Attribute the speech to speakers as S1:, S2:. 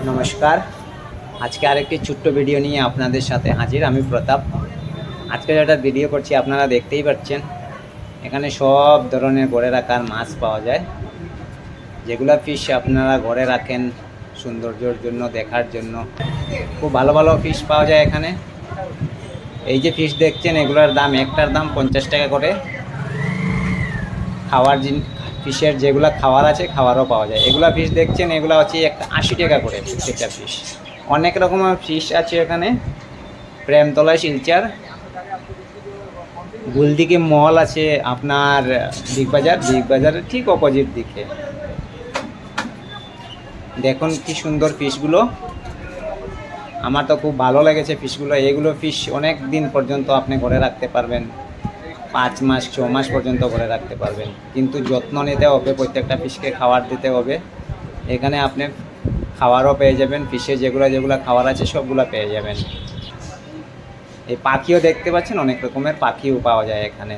S1: নমস্কার। আজকে আরেকটি ছোট্ট ভিডিও নিয়ে আপনাদের সাথে হাজির আমি প্রতাপ। আজকে যেটা ভিডিও করছি, আপনারা দেখতেই পাচ্ছেন, এখানে সব ধরনের ঘরে রাখার মাছ পাওয়া যায়। যেগুলো ফিশ আপনারা ঘরে রাখেন সৌন্দর্যর জন্য, দেখার জন্য। খুব ভালো ভালো ফিশ পাওয়া যায় এখানে। এই যে ফিশ দেখছেন, এগুলোর দাম, একটার দাম পঞ্চাশ টাকা করে। খাওয়ার ফিশের যেগুলো খাওয়ার আছে, খাওয়ারও পাওয়া যায়। এগুলো ফিশ দেখছেন, এগুলো হচ্ছে একটা আশি টাকা করে প্রত্যেকটা ফিশ অনেক রকমের ফিশ আছে এখানে। প্রেমতলা শিলচার। গুলদিকে মল আছে আপনার বিগ বাজার। বিগ বাজারের ঠিক অপোজিট দিকে। দেখুন কি সুন্দর ফিশগুলো আমার তো খুব ভালো লেগেছে ফিশগুলো এগুলো ফিশ অনেক দিন পর্যন্ত আপনি ঘরে রাখতে পারবেন। পাঁচ মাস, ছ মাস পর্যন্ত করে রাখতে পারবেন। কিন্তু যত্ন নিতে হবে, প্রত্যেকটা ফিশকে খাবার দিতে হবে। এখানে আপনি খাবারও পেয়ে যাবেন ফিশে যেগুলো যেগুলো খাবার আছে, সবগুলো পেয়ে যাবেন। এই পাখিও দেখতে পাচ্ছেন, অনেক রকমের পাখিও পাওয়া যায় এখানে।